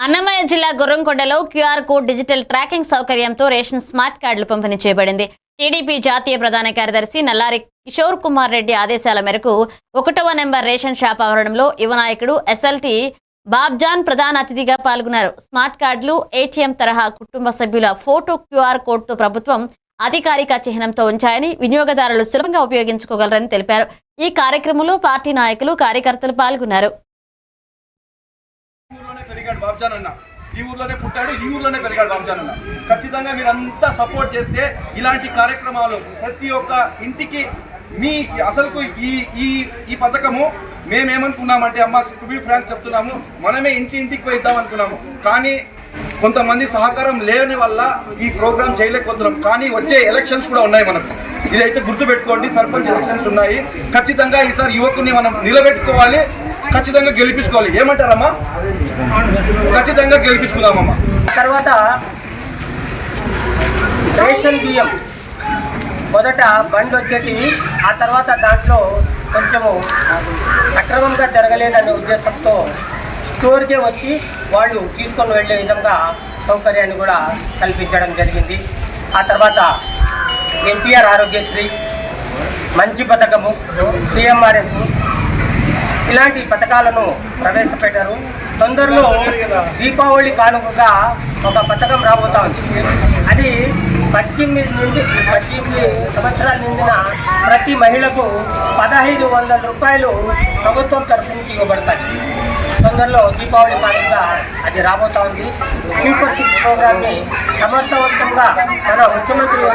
అన్నమయ్య జిల్లా గుర్రంకొండలో QR code digital tracking సౌకర్యంతో రేషన్ స్మార్ట్ కార్డులు పంపిణీ చేయబడింది. టీడీపీ జాతీయ ప్రధాన కార్యదర్శి నల్లారి కిషోర్ కుమార్ రెడ్డి ఆదేశాల మేరకు ఒకటవ నెంబర్ రేషన్ షాప్ ఆవరణంలో యువ నాయకుడు ఎస్ఎల్టీ బాబ్జాన్ ప్రధాన అతిథిగా పాల్గొన్నారు. స్మార్ట్ కార్డులు ఏటీఎం తరహా కుటుంబ సభ్యుల ఫోటో క్యూఆర్ కోడ్తో ప్రభుత్వం అధికారిక చిహ్నంతో ఉంచాయని వినియోగదారులు సులభంగా ఉపయోగించుకోగలరని తెలిపారు. ఈ కార్యక్రమంలో పార్టీ నాయకులు కార్యకర్తలు పాల్గొన్నారు. పెరిగాడు బాబ్జాన్ అన్న ఈ ఊర్లోనే పుట్టాడు ఈ ఊర్లోనే పెరిగాడు బాబ్జాన్ అన్న ఖచ్చితంగా మీరంతా సపోర్ట్ చేస్తే ఇలాంటి కార్యక్రమాలు ప్రతి ఒక్క ఇంటికి మీ అసలుకు ఈ ఈ ఈ పథకము మేమేమనుకున్నామంటే అమ్మ టు బి ఫ్రాంక్ చెప్తున్నాము మనమే ఇంటి ఇంటికి పోయిద్దాం అనుకున్నాము కానీ కొంతమంది సహకారం లేని వల్ల ఈ ప్రోగ్రామ్ చేయలేకపోతున్నాం. కానీ వచ్చే ఎలక్షన్స్ కూడా ఉన్నాయి మనకు. ఇదైతే గుర్తుపెట్టుకోండి సర్పంచ్ ఎలక్షన్స్ ఉన్నాయి. ఖచ్చితంగా ఈసారి యువకుని మనం నిలబెట్టుకోవాలి ఖచ్చితంగా గెలిపించుకోవాలి. ఏమంటారమ్మా? ఖచ్చితంగా గెలిపించుకుందామమ్మా. తర్వాత రేషన్ బియ్యం. మొదట బండి వచ్చేటివి ఆ తర్వాత దాంట్లో కొంచెము సక్రమంగా జరగలేదనే ఉద్దేశంతో స్టోర్కే వచ్చి వాళ్ళు తీసుకొని వెళ్ళే విధంగా సౌకర్యాన్ని కూడా కల్పించడం జరిగింది. ఆ తర్వాత ఎన్టీఆర్ ఆరోగ్యశ్రీ మంచి పథకము సిఎంఆర్ఎఫ్ ఇలాంటి పథకాలను ప్రవేశపెట్టారు. తొందరలో దీపావళి కానుకగా ఒక పథకం రాబోతా ఉంది. అది పద్దెనిమిది నుండి పద్దెనిమిది సంవత్సరాల నిండిన ప్రతి మహిళకు పదహైదు వందల రూపాయలు ప్రభుత్వం తరఫు నుంచి ఇవ్వబడతాయి. తొందరలో దీపావళి కానుకగా అది రాబోతా ఉంది. సూపర్ సిక్స్ ప్రోగ్రామ్ని సమర్థవంతంగా మన ముఖ్యమంత్రి